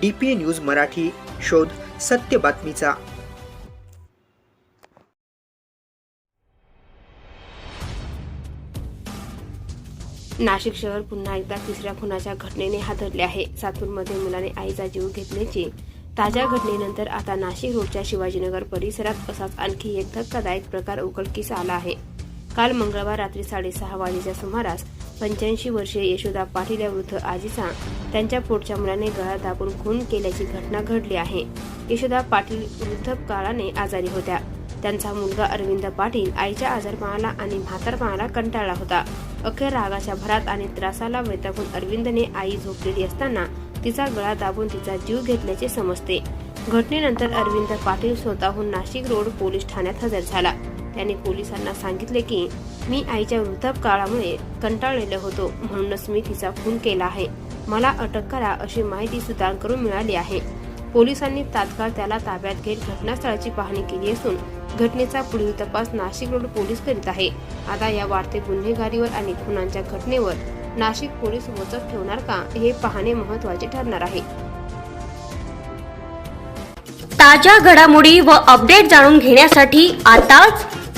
D P news Marathi शोध सत्य बातमीचा. नाशिक शहर पुन्हा एकदा तिसऱ्या खुनाच्या घटनेने हादरले आहे. सातूरमध्ये मुलाने आईचा जीव घेतल्याची ताज्या घटनेनंतर आता नाशिक रोडच्या शिवाजीनगर परिसरात असाच आणखी एक धक्कादायक प्रकार उघडकीस आला आहे. काल मंगळवार रात्री साडेसहा वाजेच्या सुमारास पंच्याऐंशी वर्षीय यशोदा पाटील या वृद्ध आजीचा त्यांच्या पोटच्या मुलाने गळा दाबून खून केल्याची घटना घडली आहे. यशोदा पाटील वृद्ध काळाने आजारी होत्या. त्यांचा मुलगा अरविंद पाटील आईच्या आजारपणाला आणि म्हातारपणाला कंटाळला होता. अखेर रागाच्या भरात आणि त्रासाला वैतागून अरविंदने आई झोपलेली असताना तिचा गळा दाबून तिचा जीव घेतल्याचे समजते. घटनेनंतर अरविंद पाटील स्वतःहून नाशिक रोड पोलीस ठाण्यात हजर झाला. त्याने पोलिसांना सांगितले की मी आईच्या वृद्धापकाळामुळे कंटाळलेलो होतो म्हणूनच मी तिचा खून केला आहे. मला अटक करा अशी माहिती सूत्रांकडून मिळाली आहे. पोलिसांनी तात्काळ त्याला ताब्यात घेत घटनास्थळाची पाहणी केली असून घटनेचा पुढील तपास नाशिक रोड पोलीस करीत आहे. आता या वाढते गुन्हेगारीवर आणि खुनांच्या घटनेवर नाशिक पोलीस वचक ठेवणार का हे पाहणे महत्त्वाचे ठरणार आहे. ताज्या घडामोडी व अपडेट जाणून घेण्यासाठी आताच